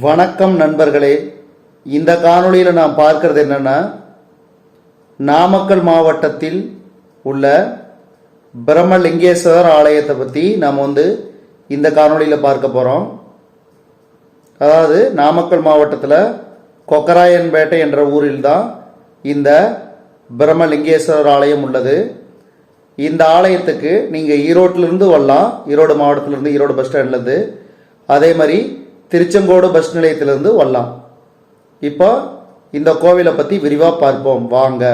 வணக்கம் நண்பர்களே. இந்த காணொளியில் நாம் பார்க்கறது என்னன்னா நாமக்கல் மாவட்டத்தில் உள்ள பிரம்மலிங்கேஸ்வரர் ஆலயத்தை பற்றி நாம் வந்து இந்த காணொளியில் பார்க்க போகிறோம் அதாவது நாமக்கல் மாவட்டத்தில் கொக்கராயன்பேட்டை என்ற ஊரில் தான் இந்த பிரம்மலிங்கேஸ்வரர் ஆலயம் உள்ளது. இந்த ஆலயத்துக்கு நீங்கள் ஈரோட்டிலிருந்து வரலாம். ஈரோடு மாவட்டத்திலிருந்து ஈரோடு பஸ் ஸ்டாண்ட்லேருந்து அதே மாதிரி திருச்செங்கோடு பஸ் நிலையத்திலிருந்து வரலாம். இப்போ இந்த கோவிலை பற்றி விரிவாக பார்ப்போம். வாங்க.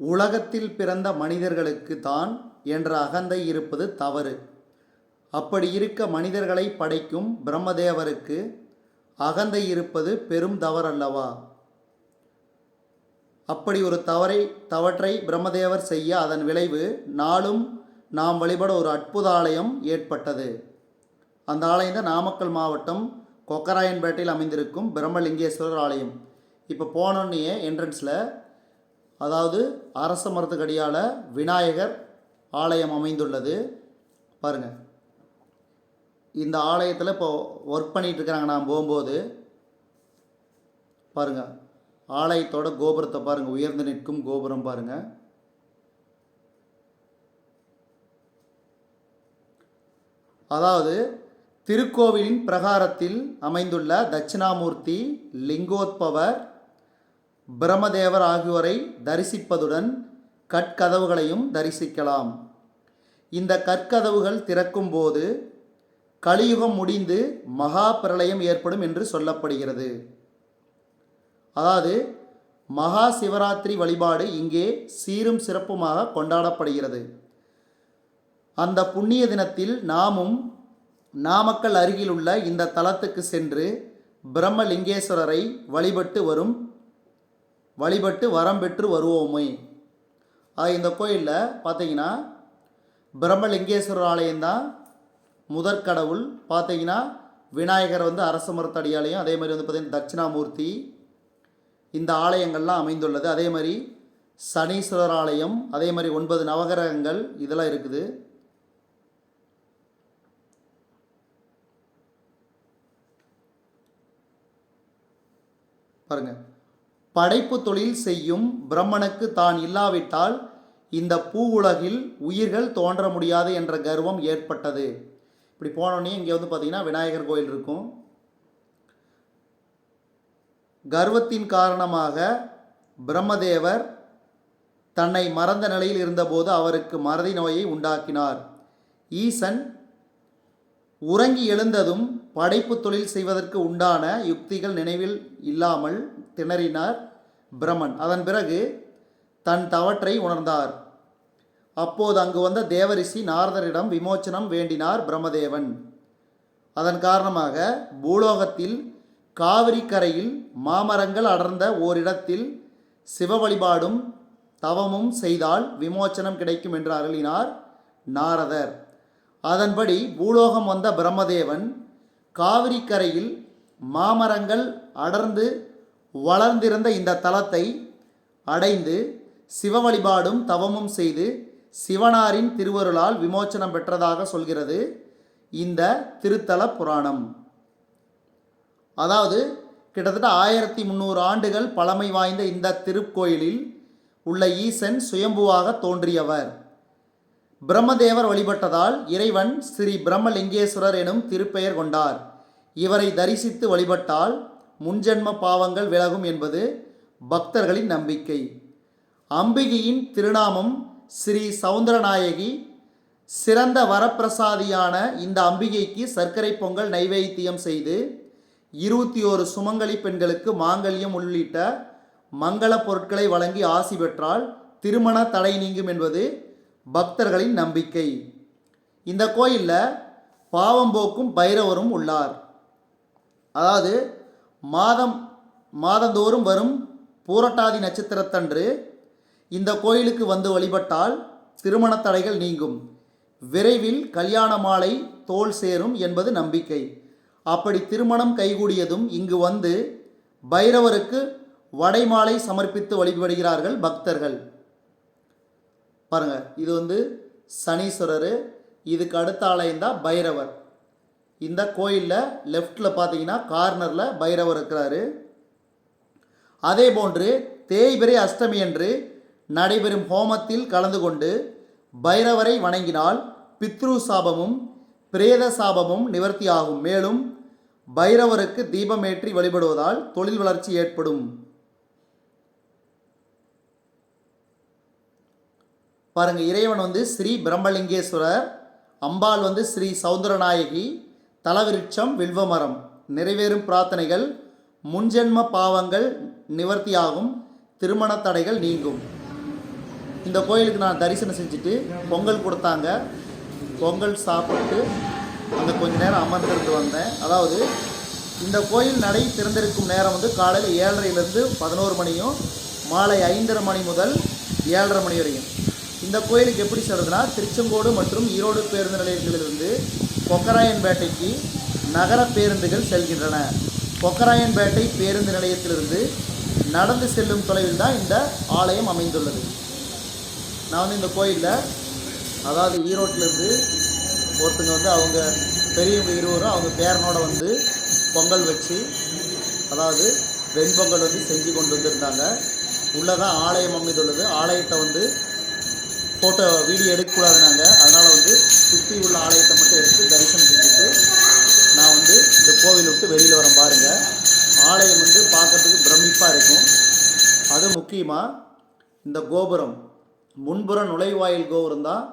உலகத்தில் பிறந்த மனிதர்களுக்கு தான் என்ற அகந்தை இருப்பது தவறு. அப்படி இருக்க மனிதர்களை படைக்கும் பிரம்மதேவருக்கு அகந்தை இருப்பது பெரும் தவறல்லவா? அப்படி ஒரு தவறை தவற்றை பிரம்மதேவர் செய்ய அதன் விளைவு நாளும் நாம் வழிபட ஒரு அற்புத ஆலயம் ஏற்பட்டது. அந்த ஆலயம் தான் நாமக்கல் மாவட்டம் கொக்கராயன்பேட்டையில் அமைந்திருக்கும் பிரம்மலிங்கேஸ்வரர் ஆலயம். இப்போ போனோன்னே என்ட்ரன்ஸில் அதாவது அரச மரத்துக்கடியால் விநாயகர் ஆலயம் அமைந்துள்ளது. பாருங்கள் இந்த ஆலயத்தில் இப்போ ஒர்க் பண்ணிகிட்டு இருக்கிறாங்க நான் போகும்போது பாருங்கள் ஆலயத்தோட கோபுரத்தை பாருங்கள் உயர்ந்து நிற்கும் கோபுரம் பாருங்கள் அதாவது திருக்கோவிலின் பிரகாரத்தில் அமைந்துள்ள தட்சிணாமூர்த்தி லிங்கோத்பவர் பிரம்மதேவர் ஆகியோரை தரிசிப்பதுடன் கற்கதவுகளையும் தரிசிக்கலாம். இந்த கற்கதவுகள் திறக்கும்போது கலியுகம் முடிந்து மகா பிரளயம் ஏற்படும் என்று சொல்லப்படுகிறது. அதாவது மகா சிவராத்திரி வழிபாடு இங்கே சீரும் சிறப்புமாக கொண்டாடப்படுகிறது. அந்த புண்ணிய தினத்தில் நாமும் நாமக்கல் அருகில் உள்ள இந்த தலத்துக்கு சென்று பிரம்மலிங்கேஸ்வரரை வழிபட்டு வரும் வழிபட்டு வரம் பெற்று வருவோமே. இந்த கோயிலில் பார்த்தீங்கன்னா பிரம்மலிங்கேஸ்வரர் ஆலயம்தான் முதற்கடவுள் பார்த்தீங்கன்னா விநாயகர் வந்து அரச மரத்தடியாலயம் அதே மாதிரி வந்து பார்த்திங்கன்னா தட்சிணாமூர்த்தி இந்த ஆலயங்கள்லாம் அமைந்துள்ளது. அதே மாதிரி சனீஸ்வரர் ஆலயம் அதே மாதிரி ஒன்பது நவகிரகங்கள் இதெல்லாம் இருக்குது. பாருங்க. படைப்பு தொழில் செய்யும் பிரம்மனுக்கு தான் இல்லாவிட்டால் இந்த பூ உலகில் உயிர்கள் தோன்ற முடியாது என்ற கர்வம் ஏற்பட்டது. இப்படி போனோடனே இங்கே வந்து பார்த்தீங்கன்னா விநாயகர் கோயில் இருக்கும். கர்வத்தின் காரணமாக பிரம்மதேவர் தன்னை மறந்த நிலையில் இருந்தபோது அவருக்கு மறதி நோயை உண்டாக்கினார். ஈசன் உறங்கி எழுந்ததும் படைப்பு தொழில் செய்வதற்கு உண்டான யுக்திகள் நினைவில் இல்லாமல் திணறினார் பிரமன். அதன் பிறகு தன் தவற்றை உணர்ந்தார். அப்போது அங்கு வந்த தேவரிஷி நாரதரிடம் விமோச்சனம் வேண்டினார் பிரம்மதேவன் அதன் காரணமாக பூலோகத்தில் காவிரி கரையில் மாமரங்கள் அடர்ந்த ஓரிடத்தில் சிவ வழிபாடும் தவமும் செய்தால் விமோச்சனம் கிடைக்கும் என்று அருளினார் நாரதர். அதன்படி பூலோகம் வந்த பிரம்மதேவன் காவிரி கரையில் மாமரங்கள் அடர்ந்து வளர்ந்திருந்த இந்த தலத்தை அடைந்து சிவ வழிபாடும் தவமும் செய்து சிவனாரின் திருவருளால் விமோச்சனம் பெற்றதாக சொல்கிறது இந்த திருத்தல புராணம். அதாவது கிட்டத்தட்ட ஆயிரத்தி முந்நூறு ஆண்டுகள் பழமை வாய்ந்த இந்த திருக்கோயிலில் உள்ள ஈசன் சுயம்புவாக தோன்றியவர். பிரம்மதேவர் வழிபட்டதால் இறைவன் ஸ்ரீ பிரம்மலிங்கேஸ்வரர் எனும் திருப்பெயர் கொண்டார். இவரை தரிசித்து வழிபட்டால் முன்ஜென்ம பாவங்கள் விலகும் என்பது பக்தர்களின் நம்பிக்கை. அம்பிகையின் திருநாமம் ஸ்ரீ சவுந்தரநாயகி சிறந்த வரப்பிரசாதியான இந்த அம்பிகைக்கு சர்க்கரை பொங்கல் நைவேத்தியம் செய்து இருபத்தி ஓரு சுமங்கலி பெண்களுக்கு மாங்கல்யம் உள்ளிட்ட மங்கள பொருட்களை வழங்கி ஆசி பெற்றால் திருமண தடை நீங்கும் என்பது பக்தர்களின் நம்பிக்கை. இந்த கோயிலில் பாவம் போக்கும் பைரவரும் உள்ளார். அதாவது மாதம் மாதந்தோறும் வரும் பூரட்டாதி நட்சத்திரத்தன்று இந்த கோயிலுக்கு வந்து வழிபட்டால் திருமண தடைகள் நீங்கும். விரைவில் கல்யாண மாலை தோல் சேரும் என்பது நம்பிக்கை. அப்படி திருமணம் கைகூடியதும் இங்கு வந்து பைரவருக்கு வடைமாலை சமர்ப்பித்து வழிபடுகிறார்கள் பக்தர்கள். பாருங்கள் இது வந்து சனீஸ்வரர் இதுக்கு அடுத்த ஆலயம் தான் பைரவர். இந்த கோயிலில் லெஃப்டில் பார்த்தீங்கன்னா கார்னரில் பைரவர் இருக்கிறாரு. அதே போன்று தேய்பிரை அஷ்டமி என்று நடைபெறும் ஹோமத்தில் கலந்து கொண்டு பைரவரை வணங்கினால் பித்ரு சாபமும் பிரேத சாபமும் நிவர்த்தியாகும். மேலும் பைரவருக்கு தீபமேற்றி வழிபடுவதால் தொழில் வளர்ச்சி ஏற்படும். பாருங்கள் இறைவன் வந்து ஸ்ரீ பிரம்மலிங்கேஸ்வரர் அம்பாள் வந்து ஸ்ரீ சௌந்தரநாயகி தலவிருட்சம் வில்வமரம். நிறைவேறும் பிரார்த்தனைகள் முன்ஜென்ம பாவங்கள் நிவர்த்தியாகும் திருமண தடைகள் நீங்கும். இந்த கோயிலுக்கு நான் தரிசனம் செஞ்சுட்டு பொங்கல் கொடுத்தாங்க. பொங்கல் சாப்பிட்டு அங்கே கொஞ்ச நேரம் அமர்ந்திருந்து வந்தேன். அதாவது இந்த கோயில் நடை திறந்திருக்கும் நேரம் வந்து காலையில் ஏழரையிலேருந்து பதினோரு மணியும் மாலை ஐந்தரை மணி முதல் ஏழரை மணி வரையும். இந்த கோயிலுக்கு எப்படி சொல்கிறதுனா திருச்செங்கோடு மற்றும் ஈரோடு பேருந்து நிலையங்களிலிருந்து கொக்கராயன்பேட்டைக்கு நகர பேருந்துகள் செல்கின்றன. கொக்கராயன்பேட்டை பேருந்து நிலையத்திலிருந்து நடந்து செல்லும் தொலைவில் தான் இந்த ஆலயம் அமைந்துள்ளது. நான் வந்து இந்த கோயிலில் அதாவது ஈரோட்டிலேருந்து ஒருத்தங்க வந்து அவங்க பெரியவங்க இருவரும் அவங்க பேரனோட வந்து பொங்கல் வச்சு அதாவது வெண்பொங்கல் வந்து செஞ்சு கொண்டு வந்திருந்தாங்க. உள்ளே தான் ஆலயம் அமைந்துள்ளது. ஆலயத்தை வந்து ஃபோட்டோ வீடியோ எடுக்கக்கூடாதுனாங்க அதனால் வந்து சுற்றி உள்ள ஆலயத்தை மட்டும் எடுத்து தரிசனம் செஞ்சுட்டு நான் வந்து இந்த கோவில் விட்டு வெளியில் வரேன் பாருங்கள் ஆலயம் வந்து பார்க்கறதுக்கு பிரமிப்பாக இருக்கும். அது முக்கியமாக இந்த கோபுரம். முன்புற நுழைவாயில் கோபுரம் தான்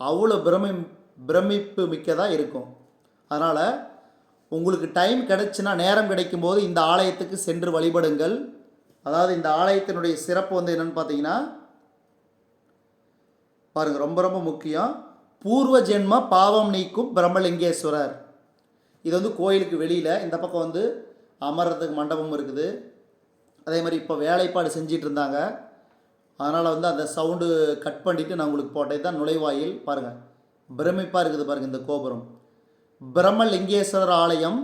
அவ்வளோ பிரமி பிரமிப்பு மிக்கதாக இருக்கும். அதனால் உங்களுக்கு டைம் கிடைச்சுன்னா நேரம் கிடைக்கும்போது இந்த ஆலயத்துக்கு சென்று வழிபடுங்கள். அதாவது இந்த ஆலயத்தினுடைய சிறப்பு வந்து என்னென்னு பார்த்தீங்கன்னா பாருங்கள் ரொம்ப ரொம்ப முக்கியம். பூர்வ ஜென்ம பாவம் நீக்கும் பிரம்மலிங்கேஸ்வரர். இது வந்து கோயிலுக்கு வெளியில் இந்த பக்கம் வந்து அமர்றதுக்கு மண்டபம் இருக்குது. அதே மாதிரி இப்போ வேலைப்பாடு செஞ்சிட்டு இருந்தாங்க. அதனால் வந்து அந்த சவுண்டு கட் பண்ணிவிட்டு நான் உங்களுக்கு போட்டது தான் நுழைவாயில். பாருங்கள் பிரமிப்பாக இருக்குது பாருங்கள் இந்த கோபுரம். பிரம்மலிங்கேஸ்வரர் ஆலயம்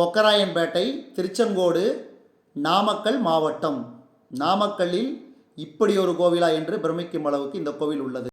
கொக்கராயன்பேட்டை திருச்செங்கோடு நாமக்கல் மாவட்டம். நாமக்கல்லில் இப்படி ஒரு கோவிலா என்று பிரமிக்கும் அளவுக்கு இந்த கோவில் உள்ளது.